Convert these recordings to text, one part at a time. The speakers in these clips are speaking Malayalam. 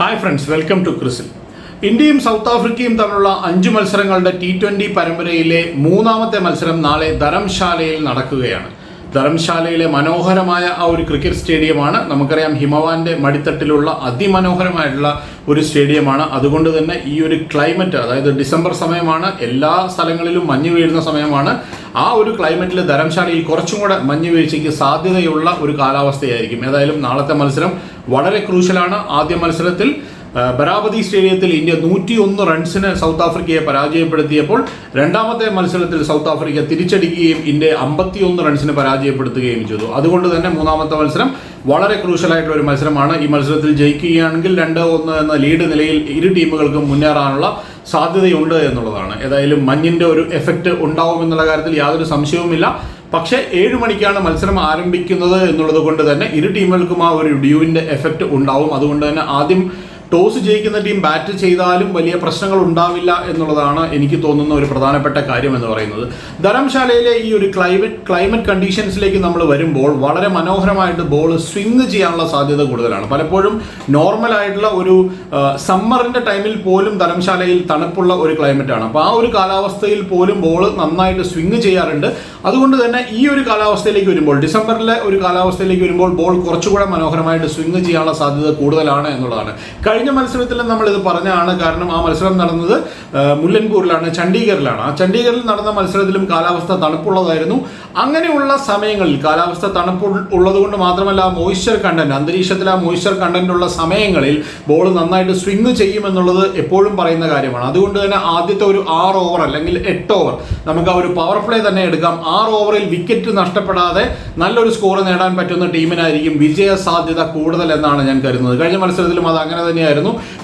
ഹായ് ഫ്രണ്ട്സ് വെൽക്കം ടു ക്രിസിൽ ഇന്ത്യയും സൗത്ത് ആഫ്രിക്കയും തമ്മിലുള്ള അഞ്ച് മത്സരങ്ങളുടെ ടി ട്വന്റി പരമ്പരയിലെ മൂന്നാമത്തെ മത്സരം നാളെ ധരംശാലയിൽ നടക്കുകയാണ്. ധരംശാലയിലെ മനോഹരമായ ആ ഒരു ക്രിക്കറ്റ് സ്റ്റേഡിയമാണ് നമുക്കറിയാം ഹിമവാന്റെ മടിത്തട്ടിലുള്ള അതിമനോഹരമായിട്ടുള്ള ഒരു സ്റ്റേഡിയമാണ്. അതുകൊണ്ട് തന്നെ ഈ ഒരു ക്ലൈമറ്റ് അതായത് ഡിസംബർ സമയമാണ് എല്ലാ സ്ഥലങ്ങളിലും മഞ്ഞ് വീഴുന്ന സമയമാണ്. ആ ഒരു ക്ലൈമറ്റിൽ ധരംശാലയിൽ കുറച്ചും കൂടെ മഞ്ഞ് വീഴ്ചയ്ക്ക് സാധ്യതയുള്ള ഒരു കാലാവസ്ഥയായിരിക്കും. ഏതായാലും നാളത്തെ മത്സരം വളരെ ക്രൂഷ്യലാണ് ആദ്യ മത്സരത്തിൽ ബരാബതി സ്റ്റേഡിയത്തിൽ ഇന്ത്യ നൂറ്റി ഒന്ന് റൺസിന് സൗത്ത് ആഫ്രിക്കയെ പരാജയപ്പെടുത്തിയപ്പോൾ രണ്ടാമത്തെ മത്സരത്തിൽ സൗത്ത് ആഫ്രിക്ക തിരിച്ചടിക്കുകയും ഇന്ത്യ അമ്പത്തിയൊന്ന് റൺസിന് പരാജയപ്പെടുത്തുകയും ചെയ്തു. അതുകൊണ്ട് തന്നെ മൂന്നാമത്തെ മത്സരം വളരെ ക്രൂഷ്യലായിട്ടുള്ള ഒരു മത്സരമാണ്. ഈ മത്സരത്തിൽ ജയിക്കുകയാണെങ്കിൽ രണ്ട് ഒന്ന് എന്ന ലീഡ് നിലയിൽ ഇരു ടീമുകൾക്കും മുന്നേറാനുള്ള സാധ്യതയുണ്ട് എന്നുള്ളതാണ്. ഏതായാലും മഞ്ഞിന്റെ ഒരു എഫക്റ്റ് ഉണ്ടാവുമെന്നുള്ള കാര്യത്തിൽ യാതൊരു സംശയവുമില്ല. പക്ഷേ ഏഴ് മണിക്കാണ് മത്സരം ആരംഭിക്കുന്നത് എന്നുള്ളത് കൊണ്ട് തന്നെ ഇരു ടീമുകൾക്കും ആ ഒരു ഡ്യൂവിന്റെ എഫക്റ്റ് ഉണ്ടാവും. അതുകൊണ്ട് തന്നെ ആദ്യം ടോസ് ജയിക്കുന്ന ടീം ബാറ്റ് ചെയ്താലും വലിയ പ്രശ്നങ്ങൾ ഉണ്ടാവില്ല എന്നുള്ളതാണ് എനിക്ക് തോന്നുന്ന ഒരു പ്രധാനപ്പെട്ട കാര്യം എന്ന് പറയുന്നത്. ധരംശാലയിലെ ഈ ഒരു ക്ലൈമറ്റ് ക്ലൈമറ്റ് കണ്ടീഷൻസിലേക്ക് നമ്മൾ വരുമ്പോൾ വളരെ മനോഹരമായിട്ട് ബോൾ സ്വിങ് ചെയ്യാനുള്ള സാധ്യത കൂടുതലാണ്. പലപ്പോഴും നോർമൽ ആയിട്ടുള്ള ഒരു സമ്മറിന്റെ ടൈമിൽ പോലും ധരംശാലയിൽ തണുപ്പുള്ള ഒരു ക്ലൈമറ്റ് ആണ്. അപ്പോൾ ആ ഒരു കാലാവസ്ഥയിൽ പോലും ബോൾ നന്നായിട്ട് സ്വിങ് ചെയ്യാറുണ്ട്. അതുകൊണ്ട് തന്നെ ഈ ഒരു കാലാവസ്ഥയിലേക്ക് വരുമ്പോൾ ഡിസംബറിലെ ഒരു കാലാവസ്ഥയിലേക്ക് വരുമ്പോൾ ബോൾ കുറച്ചുകൂടെ മനോഹരമായിട്ട് സ്വിങ് ചെയ്യാനുള്ള സാധ്യത കൂടുതലാണ് എന്നുള്ളതാണ്. കഴിഞ്ഞ മത്സരത്തിൽ ഇത് പറഞ്ഞാണ് കാരണം ആ മത്സരം നടന്നത് മുല്ലൻപൂരിലാണ് ചണ്ഡീഗറിലാണ്. ആ ചണ്ഡീഗറിൽ നടന്ന മത്സരത്തിലും കാലാവസ്ഥ തണുപ്പുള്ളതായിരുന്നു. അങ്ങനെയുള്ള സമയങ്ങളിൽ കാലാവസ്ഥ തണുപ്പ് ഉള്ളതുകൊണ്ട് മാത്രമല്ല ആ മോയ്സ്ചർ കണ്ടന്റ് അന്തരീക്ഷത്തിൽ ആ മോയ്സ്ചർ കണ്ടന്റ് ഉള്ള സമയങ്ങളിൽ ബോൾ നന്നായിട്ട് സ്വിങ് ചെയ്യുമെന്നുള്ളത് എപ്പോഴും പറയുന്ന കാര്യമാണ്. അതുകൊണ്ട് തന്നെ ആദ്യത്തെ ഒരു ആറ് ഓവർ അല്ലെങ്കിൽ എട്ട് ഓവർ നമുക്ക് ആ ഒരു പവർ പ്ലേ തന്നെ എടുക്കാം. ആറ് ഓവറിൽ വിക്കറ്റ് നഷ്ടപ്പെടാതെ നല്ലൊരു സ്കോർ നേടാൻ പറ്റുന്ന ടീമിനായിരിക്കും വിജയ സാധ്യത കൂടുതൽ എന്നാണ് ഞാൻ കരുതുന്നത്. കഴിഞ്ഞ മത്സരത്തിലും അത് അങ്ങനെ തന്നെയായിരുന്നു.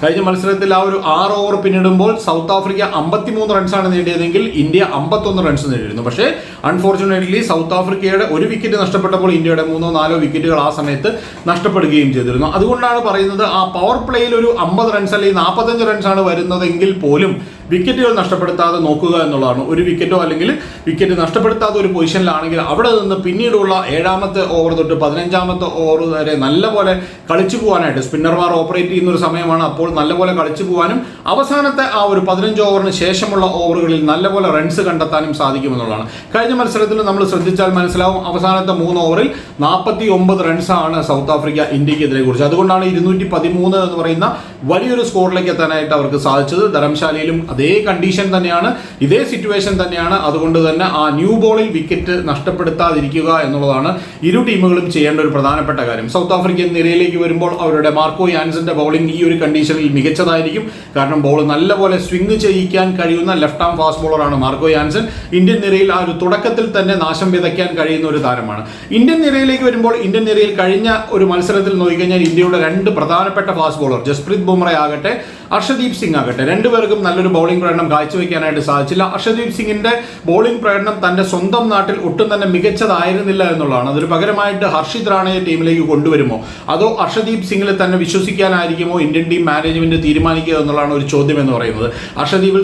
കഴിഞ്ഞ മത്സരത്തിൽ ആ ഒരു ആറ് ഓവർ പിന്നിടുമ്പോൾ സൗത്ത് ആഫ്രിക്ക അമ്പത്തിമൂന്ന് റൺസാണ് നേടിയതെങ്കിൽ ഇന്ത്യ അമ്പത്തൊന്ന് റൺസ് നേടിയിരുന്നു. പക്ഷേ അൺഫോർച്ചുനേറ്റ്ലി സൗത്ത് ആഫ്രിക്കയുടെ ഒരു വിക്കറ്റ് നഷ്ടപ്പെട്ടപ്പോൾ ഇന്ത്യയുടെ മൂന്നോ നാലോ വിക്കറ്റുകൾ ആ സമയത്ത് നഷ്ടപ്പെടുകയും ചെയ്തിരുന്നു. അതുകൊണ്ടാണ് പറയുന്നത് ആ പവർ പ്ലേയിൽ ഒരു അമ്പത് റൺസ് അല്ലെങ്കിൽ നാൽപ്പത്തഞ്ച് റൺസാണ് വരുന്നതെങ്കിൽ പോലും വിക്കറ്റുകൾ നഷ്ടപ്പെടുത്താതെ നോക്കുക എന്നുള്ളതാണ്. ഒരു വിക്കറ്റോ അല്ലെങ്കിൽ വിക്കറ്റ് നഷ്ടപ്പെടുത്താത്ത ഒരു പൊസിഷനിലാണെങ്കിൽ അവിടെ നിന്ന് പിന്നീടുള്ള ഏഴാമത്തെ ഓവർ തൊട്ട് പതിനഞ്ചാമത്തെ ഓവർ വരെ നല്ലപോലെ കളിച്ചു പോകാനായിട്ട് സ്പിന്നർമാർ ഓപ്പറേറ്റ് ചെയ്യുന്ന ഒരു സമയമാണ്. അപ്പോൾ നല്ലപോലെ കളിച്ചു പോകാനും അവസാനത്തെ ആ ഒരു പതിനഞ്ച് ഓവറിന് ശേഷമുള്ള ഓവറുകളിൽ നല്ലപോലെ റൺസ് കണ്ടെത്താനും സാധിക്കുമെന്നുള്ളതാണ്. കഴിഞ്ഞ മത്സരത്തിൽ നമ്മൾ ശ്രദ്ധിച്ചാൽ മനസ്സിലാവും അവസാനത്തെ മൂന്ന് ഓവറിൽ നാൽപ്പത്തി ഒമ്പത് റൺസാണ് സൗത്ത് ആഫ്രിക്ക ഇന്ത്യക്കെതിരെ കുറിച്ച് അതുകൊണ്ടാണ് ഇരുന്നൂറ്റി പതിമൂന്ന് എന്ന് പറയുന്ന വലിയൊരു സ്കോറിലേക്ക് എത്താനായിട്ട് അവർക്ക് സാധിച്ചത്. ധരംശാലയിലും അതേ കണ്ടീഷൻ തന്നെയാണ് ഇതേ സിറ്റുവേഷൻ തന്നെയാണ്. അതുകൊണ്ട് തന്നെ ആ ന്യൂ ബോളിൽ വിക്കറ്റ് നഷ്ടപ്പെടുത്താതിരിക്കുക എന്നുള്ളതാണ് ഇരു ടീമുകളും ചെയ്യേണ്ട ഒരു പ്രധാനപ്പെട്ട കാര്യം. സൗത്ത് ആഫ്രിക്കൻ നിരയിലേക്ക് വരുമ്പോൾ അവരുടെ മാർക്കോ യാൻസിന്റെ ബൗളിംഗ് ഈ ഒരു കണ്ടീഷനിൽ മികച്ചതായിരിക്കും. കാരണം ബോൾ നല്ലപോലെ സ്വിംഗ് ചെയ്യിക്കാൻ കഴിയുന്ന ലെഫ്റ്റ് ആം ഫാസ്റ്റ് ബോളറാണ് മാർക്കോ യാൻസൺ. ഇന്ത്യൻ നിരയിൽ ആ ഒരു തുടക്കത്തിൽ തന്നെ നാശം വിതയ്ക്കാൻ കഴിയുന്ന ഒരു താരമാണ്. ഇന്ത്യൻ നിരയിലേക്ക് വരുമ്പോൾ ഇന്ത്യൻ നിരയിൽ കഴിഞ്ഞ ഒരു മത്സരത്തിൽ നോക്കിക്കഴിഞ്ഞാൽ ഇന്ത്യയുടെ രണ്ട് പ്രധാനപ്പെട്ട ഫാസ്റ്റ് ബോളർ ജസ്പ്രീത് ബുംറ ആകട്ടെ അർഷദീപ് സിംഗ് ആകട്ടെ രണ്ടുപേർക്കും നല്ലൊരു ബൗളിംഗ് പ്രകടനം കാഴ്ചവെക്കാനായിട്ട് സാധിച്ചില്ല. അർഷദീപ് സിംഗിന്റെ ബോളിംഗ് പ്രകടനം തന്റെ സ്വന്തം നാട്ടിൽ ഒട്ടും തന്നെ മികച്ചതായിരുന്നില്ല എന്നുള്ളതാണ്. അതൊരു പകരമായിട്ട് ഹർഷിത് റാണയെ ടീമിലേക്ക് കൊണ്ടുവരുമോ? അതോ അർഷദീപ് സിംഗിൽ തന്നെ വിശ്വസിക്കാനായിരിക്കുമോ ഇന്ത്യൻ ടീം മാനേജ്മെന്റ് തീരുമാനിക്കുക എന്നുള്ളതാണ് ഒരു ചോദ്യം എന്ന് പറയുന്നത്. അർഷദീപിൽ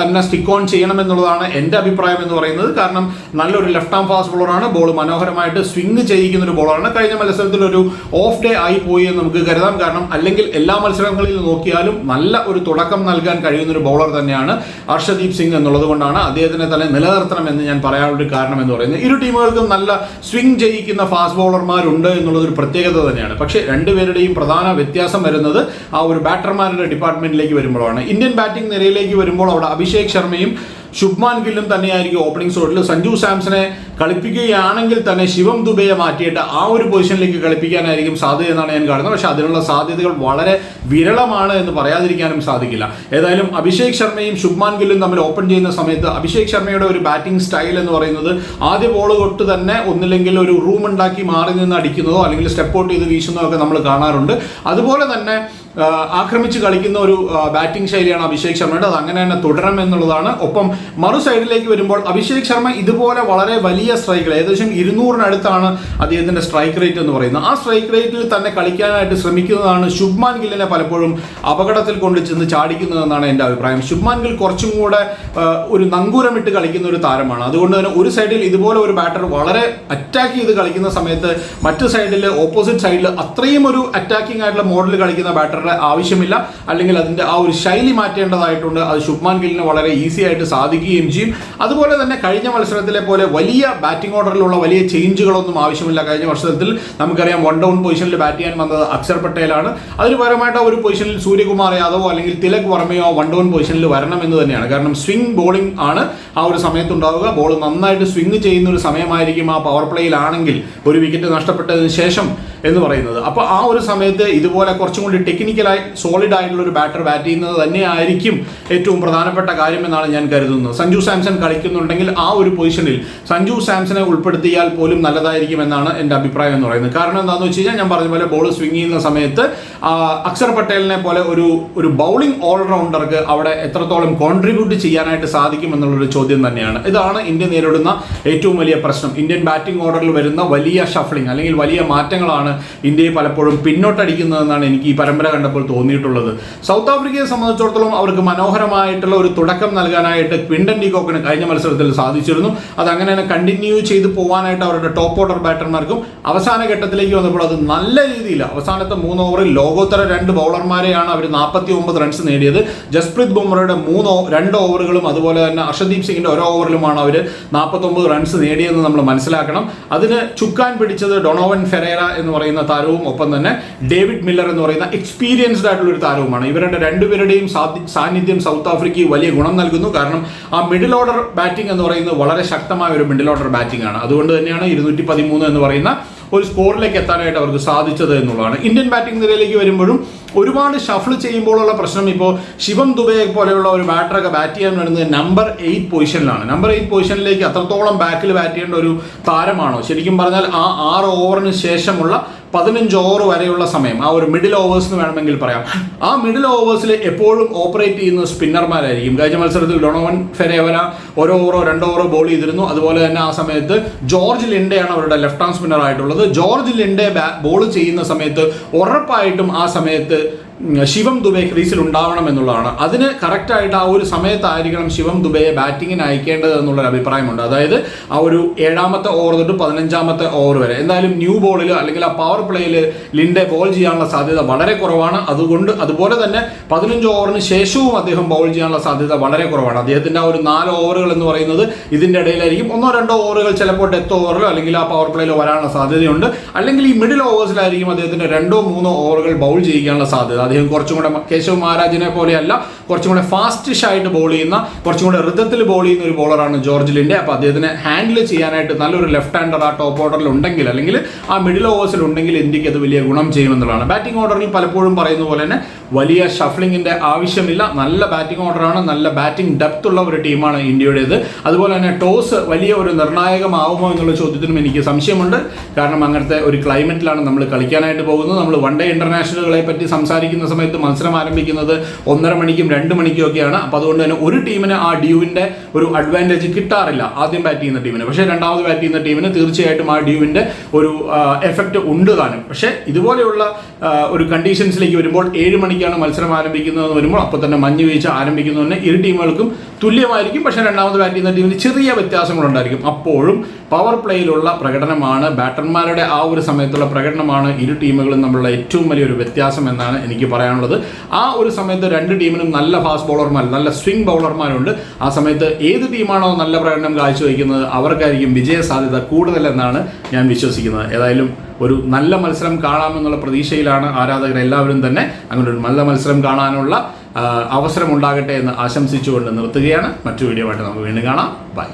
തന്നെ സ്റ്റിക്ക് ഓൺ ചെയ്യണം എന്നുള്ളതാണ് എന്റെ അഭിപ്രായം എന്ന് പറയുന്നത്. കാരണം നല്ലൊരു ലെഫ്റ്റ് ആം ഫാസ്റ്റ് ബോളറാണ് ബോൾ മനോഹരമായിട്ട് സ്വിംഗ് ചെയ്യിക്കുന്ന ഒരു ബോളറാണ് കഴിഞ്ഞ മത്സരത്തിൽ ഒരു ഓഫ് ഡേ ആയി പോയി എന്ന് നമുക്ക് കരുതാം. കാരണം അല്ലെങ്കിൽ എല്ലാ മത്സരങ്ങളിൽ നോക്കിയാലും നല്ല ഒരു തുടക്കം നൽകാൻ കഴിയുന്ന ഒരു ബൗളർ തന്നെയാണ് അർഷദീപ് സിംഗ് എന്നുള്ളത് കൊണ്ടാണ് അദ്ദേഹത്തിനെ തന്നെ നിലനിർത്തണം എന്ന് ഞാൻ പറയാനുള്ള കാരണം എന്ന് പറയുന്നത്. ഇരു ടീമുകൾക്കും നല്ല സ്വിംഗ് ചെയ്യിക്കുന്ന ഫാസ്റ്റ് ബോളർമാരുണ്ട് എന്നുള്ളത് ഒരു പ്രത്യേകത തന്നെയാണ്. പക്ഷേ രണ്ടുപേരുടെയും പ്രധാന വ്യത്യാസം വരുന്നത് ആ ഒരു ബാറ്റർമാരുടെ ഡിപ്പാർട്ട്മെന്റിലേക്ക് വരുമ്പോഴാണ്. ഇന്ത്യൻ ബാറ്റിംഗ് നിരയിലേക്ക് വരുമ്പോൾ അവിടെ അഭിഷേക് ശർമ്മയും ശുഭ്മാൻ ഗില്ലും തന്നെയായിരിക്കും ഓപ്പണിംഗ് സ്ലോട്ടിൽ സഞ്ജു സാംസനെ കളിപ്പിക്കുകയാണെങ്കിൽ തന്നെ ശിവം ദുബയെ മാറ്റിയിട്ട് ആ ഒരു പൊസിഷനിലേക്ക് കളിപ്പിക്കാനായിരിക്കും സാധ്യത എന്നാണ് ഞാൻ കാണുന്നത്. പക്ഷേ അതിനുള്ള സാധ്യതകൾ വളരെ വിരളമാണ് എന്ന് പറയാതിരിക്കാനും സാധിക്കില്ല. ഏതായാലും അഭിഷേക് ശർമ്മയും ശുഭ്മാൻ ഗില്ലും തമ്മിൽ ഓപ്പൺ ചെയ്യുന്ന സമയത്ത് അഭിഷേക് ശർമ്മയുടെ ഒരു ബാറ്റിംഗ് സ്റ്റൈൽ എന്ന് പറയുന്നത് ആദ്യ ബോൾ തൊട്ട് തന്നെ ഒന്നില്ലെങ്കിൽ ഒരു റൂം ഉണ്ടാക്കി മാറി നിന്ന് അടിക്കുന്നതോ അല്ലെങ്കിൽ സ്റ്റെപ്പ് ഔട്ട് ചെയ്ത് വീശുന്നതോ ഒക്കെ നമ്മൾ കാണാറുണ്ട്. അതുപോലെ തന്നെ ആക്രമിച്ച് കളിക്കുന്ന ഒരു ബാറ്റിംഗ് ശൈലിയാണ് അഭിഷേക് ശർമ്മയുടെ. അത് അങ്ങനെ തന്നെ തുടരണം എന്നുള്ളതാണ്. ഒപ്പം മറു സൈഡിലേക്ക് വരുമ്പോൾ അഭിഷേക് ശർമ്മ ഇതുപോലെ വളരെ വലിയ സ്ട്രൈക്കുകൾ ഏകദേശം ഇരുന്നൂറിനടുത്താണ് അദ്ദേഹത്തിന്റെ സ്ട്രൈക്ക് റേറ്റ് എന്ന് പറയുന്നത്. ആ സ്ട്രൈക്ക് റേറ്റിൽ തന്നെ കളിക്കാനായിട്ട് ശ്രമിക്കുന്നതാണ് ശുഭ്മാൻ ഗില്ലിനെ പലപ്പോഴും അപകടത്തിൽ കൊണ്ട് ചെന്ന് ചാടിക്കുന്നതെന്നാണ് എന്റെ അഭിപ്രായം. ശുഭ്മാൻ ഗിൽ കുറച്ചും കൂടെ ഒരു നങ്കൂരമിട്ട് കളിക്കുന്ന ഒരു താരമാണ്. അതുകൊണ്ട് തന്നെ ഒരു സൈഡിൽ ഇതുപോലെ ഒരു ബാറ്റർ വളരെ അറ്റാക്ക് ചെയ്ത് കളിക്കുന്ന സമയത്ത് മറ്റു സൈഡിൽ ഓപ്പോസിറ്റ് സൈഡിൽ അത്രയും ഒരു അറ്റാക്കിംഗ് ആയിട്ടുള്ള മോഡൽ കളിക്കുന്ന ബാറ്ററിനെ ബാറ്ററുടെ ആവശ്യമില്ല. അല്ലെങ്കിൽ അതിന്റെ ആ ഒരു ശൈലി മാറ്റേണ്ടതായിട്ടുണ്ട്. അത് ശുഭ്മാൻ ഗില്ലിന് വളരെ ഈസി ആയിട്ട് സാധിക്കുകയും ചെയ്യും. അതുപോലെ തന്നെ കഴിഞ്ഞ മത്സരത്തിലെ പോലെ വലിയ ബാറ്റിംഗ് ഓർഡറിലുള്ള വലിയ ചേഞ്ചുകളൊന്നും ആവശ്യമില്ല. കഴിഞ്ഞ വർഷത്തിൽ നമുക്കറിയാം വൺ ഡൗൺ പൊസിഷനിൽ ബാറ്റ് ചെയ്യാൻ വന്നത് അക്ഷർ പട്ടേലാണ്. അതിന് ആ ഒരു പൊസിഷനിൽ സൂര്യകുമാർ യാദവോ അല്ലെങ്കിൽ തിലക് വർമ്മയോ വൺ ഡൗൺ പൊസിഷനിൽ വരണം എന്ന് തന്നെയാണ്. കാരണം സ്വിംഗ് ബോളിംഗ് ആണ് ആ ഒരു സമയത്തുണ്ടാവുക. ബോൾ നന്നായിട്ട് സ്വിംഗ് ചെയ്യുന്ന ഒരു സമയമായിരിക്കും ആ പവർ പ്ലേയിലാണെങ്കിൽ ഒരു വിക്കറ്റ് നഷ്ടപ്പെട്ടതിന് ശേഷം എന്ന് പറയുന്നത്. അപ്പോൾ ആ ഒരു സമയത്ത് ഇതുപോലെ കുറച്ചും കൂടി ടെക്നിക്കലായി സോളിഡ് ആയിട്ടുള്ള ഒരു ബാറ്റർ ബാറ്റ് ചെയ്യുന്നത് തന്നെയായിരിക്കും ഏറ്റവും പ്രധാനപ്പെട്ട കാര്യം എന്നാണ് ഞാൻ കരുതുന്നത്. സഞ്ജു സാംസൺ കളിക്കുന്നുണ്ടെങ്കിൽ ആ ഒരു പൊസിഷനിൽ സഞ്ജു സാംസനെ ഉൾപ്പെടുത്തിയാൽ പോലും നല്ലതായിരിക്കും എന്നാണ് എന്റെ അഭിപ്രായം എന്ന് പറയുന്നത്. കാരണം എന്താണെന്ന് വെച്ച് കഴിഞ്ഞാൽ ഞാൻ പറഞ്ഞ പോലെ ബോൾ സ്വിംഗ് ചെയ്യുന്ന സമയത്ത് അക്ഷർ പട്ടേലിനെ പോലെ ഒരു ഒരു ബൗളിംഗ് ഓൾറൗണ്ടർക്ക് അവിടെ എത്രത്തോളം കോൺട്രിബ്യൂട്ട് ചെയ്യാനായിട്ട് സാധിക്കും എന്നുള്ളൊരു ചോദ്യം തന്നെയാണ്. ഇതാണ് ഇന്ത്യ നേരിടുന്ന ഏറ്റവും വലിയ പ്രശ്നം. ഇന്ത്യൻ ബാറ്റിംഗ് ഓർഡറിൽ വരുന്ന വലിയ ഷഫ്ലിംഗ് അല്ലെങ്കിൽ വലിയ മാറ്റങ്ങളാണ് ഇന്ത്യയെ പലപ്പോഴും പിന്നോട്ടടിക്കുന്നതെന്നാണ് എനിക്ക് ഈ പരമ്പര കണ്ടപ്പോൾ തോന്നിയിട്ടുള്ളത്. സൗത്ത് ആഫ്രിക്കയെ സംബന്ധിച്ചിടത്തോളം അവർക്ക് മനോഹരമായിട്ടുള്ള ഒരു തുടക്കം നൽകാനായിട്ട് ക്വിൻഡൻ ഡികോക്കിന് കഴിഞ്ഞ മത്സരത്തിൽ സാധിച്ചിരുന്നു. അത് അങ്ങനെ തന്നെ കണ്ടിന്യൂ ചെയ്ത് പോകാനായിട്ട് അവരുടെ ടോപ്പ് ഓർഡർ ബാറ്റർമാർക്കും അവസാന ഘട്ടത്തിലേക്ക് വന്നപ്പോൾ അത് നല്ല രീതിയിൽ അവസാനത്തെ മൂന്ന് ഓവറിൽ ലോകോത്തര രണ്ട് ബൗളർമാരെയാണ് അവർ നാൽപ്പത്തി ഒമ്പത് റൺസ് നേടിയത്. ജസ്പ്രീത് ബുംറയുടെ മൂന്ന് രണ്ട് ഓവറുകളും അതുപോലെ തന്നെ അർഷദീപ് സിംഗിന്റെ ഓരോ ഓവറിലുമാണ് അവർ നാൽപ്പത്തൊമ്പത് റൺസ് നേടിയെന്ന് നമ്മൾ മനസ്സിലാക്കണം. അതിന് ചുക്കാൻ പിടിച്ചത് ഡൊണോവൻ ഫെറേറ എന്ന് പറയുന്ന താരവും ഒപ്പം തന്നെ ഡേവിഡ് മില്ലർ എന്ന് പറയുന്ന എക്സ്പീരിയൻസ്ഡ് ആയിട്ടുള്ള ഒരു താരവുമാണ്. ഇവരുടെ രണ്ടുപേരുടെയും സാന്നിധ്യം സൗത്ത് ആഫ്രിക്കയ്ക്ക് വലിയ ഗുണം നൽകുന്നു. കാരണം ആ മിഡിൽ ഓർഡർ ബാറ്റിംഗ് എന്ന് പറയുന്നത് വളരെ ശക്തമായ ഒരു മിഡിൽ ഓർഡർ ബാറ്റിംഗ് ആണ്. അതുകൊണ്ട് തന്നെയാണ് ഇരുന്നൂറ്റി പതിമൂന്ന് എന്ന് പറയുന്ന ഒരു സ്കോറിലേക്ക് എത്താനായിട്ട് അവർക്ക് സാധിച്ചത് എന്നുള്ളതാണ്. ഇന്ത്യൻ ബാറ്റിംഗ് നിരയിലേക്ക് വരുമ്പോഴും ഒരുപാട് ഷഫിൾ ചെയ്യുമ്പോഴുള്ള പ്രശ്നം ഇപ്പോൾ ശിവം ദുബെ പോലെയുള്ള ഒരു ബാറ്ററൊക്കെ ബാറ്റ് ചെയ്യാൻ വരുന്നത് നമ്പർ എയ്റ്റ് പൊസിഷനിലാണ് നമ്പർ എയ്റ്റ് പൊസിഷനിലേക്ക് അത്രത്തോളം ബാക്കിൽ ബാറ്റ് ചെയ്യേണ്ട ഒരു താരമാണോ? ശരിക്കും പറഞ്ഞാൽ ആ ആറ് ഓവറിന് ശേഷമുള്ള പതിനഞ്ച് ഓവർ വരെയുള്ള സമയം. ആ ഒരു മിഡിൽ ഓവേഴ്സ് എന്ന് വേണമെങ്കിൽ പറയാം. ആ മിഡിൽ ഓവേഴ്സിൽ എപ്പോഴും ഓപ്പറേറ്റ് ചെയ്യുന്ന സ്പിന്നർമാരായിരിക്കും കഴിഞ്ഞ മത്സരത്തിൽ ഡൊണോവൻ ഫെരേവന ഓരോ ഓവറോ രണ്ടോ ഓവറോ ബോൾ ചെയ്തിരുന്നു. അതുപോലെ തന്നെ ആ സമയത്ത് ജോർജ് ലിൻഡയാണ് അവരുടെ ലെഫ്റ്റ് ഹാൻഡ് സ്പിന്നർ ആയിട്ടുള്ളത്. ജോർജ് ലിൻഡെ ബോൾ ചെയ്യുന്ന സമയത്ത് ഉറപ്പായിട്ടും ആ സമയത്ത് ശിവം ദുബെ ക്രീസിൽ ഉണ്ടാവണം എന്നുള്ളതാണ്. അതിന് കറക്റ്റായിട്ട് ആ ഒരു സമയത്തായിരിക്കണം ശിവം ദുബെയെ ബാറ്റിങ്ങിന് അയക്കേണ്ടത് എന്നുള്ളൊരു അഭിപ്രായമുണ്ട്. അതായത് ആ ഒരു ഏഴാമത്തെ ഓവർ തൊട്ട് പതിനഞ്ചാമത്തെ ഓവർ വരെ. എന്തായാലും ന്യൂ ബോളിൽ അല്ലെങ്കിൽ ആ പവർ പ്ലേയിൽ ലിൻഡെ ബോൾ ചെയ്യാനുള്ള സാധ്യത വളരെ കുറവാണ്. അതുകൊണ്ട് അതുപോലെ തന്നെ പതിനഞ്ച് ഓവറിന് ശേഷവും അദ്ദേഹം ബോൾ ചെയ്യാനുള്ള സാധ്യത വളരെ കുറവാണ്. അദ്ദേഹത്തിന്റെ ആ ഒരു നാല് ഓവറുകൾ എന്ന് പറയുന്നത് ഇതിന്റെ ഇടയിലായിരിക്കും. ഒന്നോ രണ്ടോ ഓവറുകൾ ചിലപ്പോൾ ഡെത്ത് ഓവറിലോ അല്ലെങ്കിൽ ആ പവർ പ്ലേയിലോ വരാനുള്ള സാധ്യതയുണ്ട്. അല്ലെങ്കിൽ ഈ മിഡിൽ ഓവേഴ്സിലായിരിക്കും അദ്ദേഹത്തിന്റെ രണ്ടോ മൂന്നോ ഓവറുകൾ ബൗൾ ചെയ്യിക്കാനുള്ള സാധ്യത. അദ്ദേഹം കുറച്ചും കൂടെ കേശവ് മഹാരാജിനെ പോലെയല്ല കുറച്ചും കൂടെ ഫാസ്റ്റിഷ് ആയിട്ട് ബോൾ ചെയ്യുന്ന കുറച്ചും കൂടെ ഋതത്തിൽ ബോൾ ചെയ്യുന്ന ഒരു ബോളറാണ് ജോർജ് ലിന്റെ അപ്പോൾ അദ്ദേഹത്തിനെ ഹാൻഡിൽ ചെയ്യാനായിട്ട് നല്ലൊരു ലെഫ്റ്റ് ഹാൻഡർ ആ ടോപ്പ് ഓർഡറിൽ ഉണ്ടെങ്കിൽ അല്ലെങ്കിൽ ആ മിഡിൽ ഓവേഴ്സിൽ ഉണ്ടെങ്കിൽ ഇന്ത്യയ്ക്ക് അത് വലിയ ഗുണം ചെയ്യുമെന്നുള്ളതാണ്. ബാറ്റിംഗ് ഓർഡറിൽ പലപ്പോഴും പറയുന്ന പോലെ തന്നെ വലിയ ഷഫ്ലിങ്ങിന്റെ ആവശ്യമില്ല. നല്ല ബാറ്റിംഗ് ഓർഡറാണ് നല്ല ബാറ്റിംഗ് ഡെപ്ത് ഉള്ള ഒരു ടീമാണ് ഇന്ത്യയുടേത്. അതുപോലെ തന്നെ ടോസ് വലിയ ഒരു നിർണായകമാവുമോ എന്നുള്ള ചോദ്യത്തിനും എനിക്ക് സംശയമുണ്ട്. കാരണം അങ്ങനത്തെ ഒരു ക്ലൈമറ്റിലാണ് നമ്മൾ കളിക്കാനായിട്ട് പോകുന്നത്. നമ്മൾ വൺ ഡേ ഇന്റർനാഷണലുകളെ പറ്റി സംസാരിക്കുന്ന സമയത്ത് മത്സരം ആരംഭിക്കുന്നത് ഒന്നര മണിക്കും രണ്ട് മണിക്കും ഒക്കെയാണ് അപ്പോൾ അതുകൊണ്ട് തന്നെ ഒരു ടീമിന് ആ ഡ്യൂവിന്റെ ഒരു അഡ്വാന്റേജ് കിട്ടാറില്ല ആദ്യം ബാറ്റ് ചെയ്യുന്ന ടീമിന്. പക്ഷേ രണ്ടാമത് ബാറ്റ് ചെയ്യുന്ന ടീമിന് തീർച്ചയായിട്ടും ആ ഡ്യൂവിന്റെ ഒരു എഫക്റ്റ് ഉണ്ട് താനും. പക്ഷേ ഇതുപോലെയുള്ള ഒരു കണ്ടീഷൻസിലേക്ക് വരുമ്പോൾ ഏഴ് മണിക്കാണ് മത്സരം ആരംഭിക്കുന്നതെന്ന് വരുമ്പോൾ അപ്പോൾ തന്നെ മഞ്ഞ് വീഴ്ച ആരംഭിക്കുന്നതിന് ഇരു ടീമുകൾക്കും തുല്യമായിരിക്കും. പക്ഷേ രണ്ടാമത് ബാറ്റ് ചെയ്യുന്ന ടീമിന് ചെറിയ വ്യത്യാസങ്ങളുണ്ടായിരിക്കും. അപ്പോഴും പവർ പ്ലേയിലുള്ള പ്രകടനമാണ്. ബാറ്റർമാരുടെ ആ ഒരു സമയത്തുള്ള പ്രകടനമാണ് ഇരു ടീമുകളും തമ്മിലുള്ള ഏറ്റവും വലിയൊരു വ്യത്യാസം എന്നാണ് എനിക്ക് പറയാനുള്ളത്. ആ ഒരു സമയത്ത് രണ്ട് ടീമിനും നല്ല ഫാസ്റ്റ് ബൗളർമാർ നല്ല സ്വിംഗ് ബൗളർമാരുണ്ട് ആ സമയത്ത് ഏത് ടീമാണോ നല്ല പ്രകടനം കാഴ്ചവെക്കുന്നത് അവർക്കായിരിക്കും വിജയ സാധ്യത കൂടുതലെന്നാണ് ഞാൻ വിശ്വസിക്കുന്നത്. ഏതായാലും ഒരു നല്ല മത്സരം കാണാമെന്നുള്ള പ്രതീക്ഷയിലാണ് ആരാധകർ എല്ലാവരും തന്നെ അങ്ങനെ ഒരു നല്ല മത്സരം കാണാനുള്ള അവസരം ഉണ്ടാകട്ടെ എന്ന് ആശംസിച്ചുകൊണ്ട് നിർത്തുകയാണ്. മറ്റു വീഡിയോ ആയിട്ട് നമുക്ക് വീണ്ടും കാണാം. ബൈ